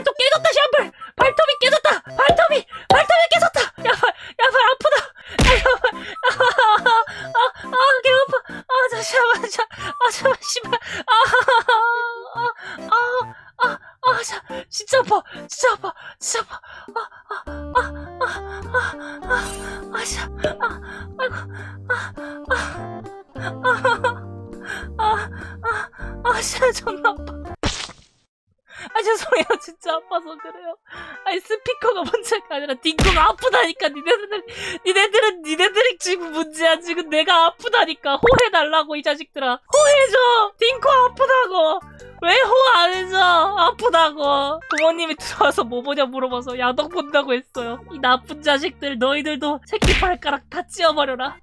깨졌다 샴블 발톱이 깨졌다 발톱이 발톱이 깨졌다 야발 야발 아프다 아야발 아개 아파 아 잠시만 자아 잠깐 씨발 아아아아아 진짜 아파 진짜 아파 진짜 아파 아아아아아아 진짜 아 아이고 아아아아 진짜 존나 아파 아 아, 죄송해요. 진짜 아파서 그래요. 아니, 스피커가 문제가 아니라 딩코가 아프다니까. 니네들, 니네들은, 니네들이 지금 문제야. 지금 내가 아프다니까. 호해달라고, 이 자식들아. 호해줘! 딩코 아프다고! 왜 호 안 해줘? 아프다고. 부모님이 들어와서 뭐 보냐 물어봐서 야동 본다고 했어요. 이 나쁜 자식들, 너희들도 새끼 발가락 다 찧어버려라.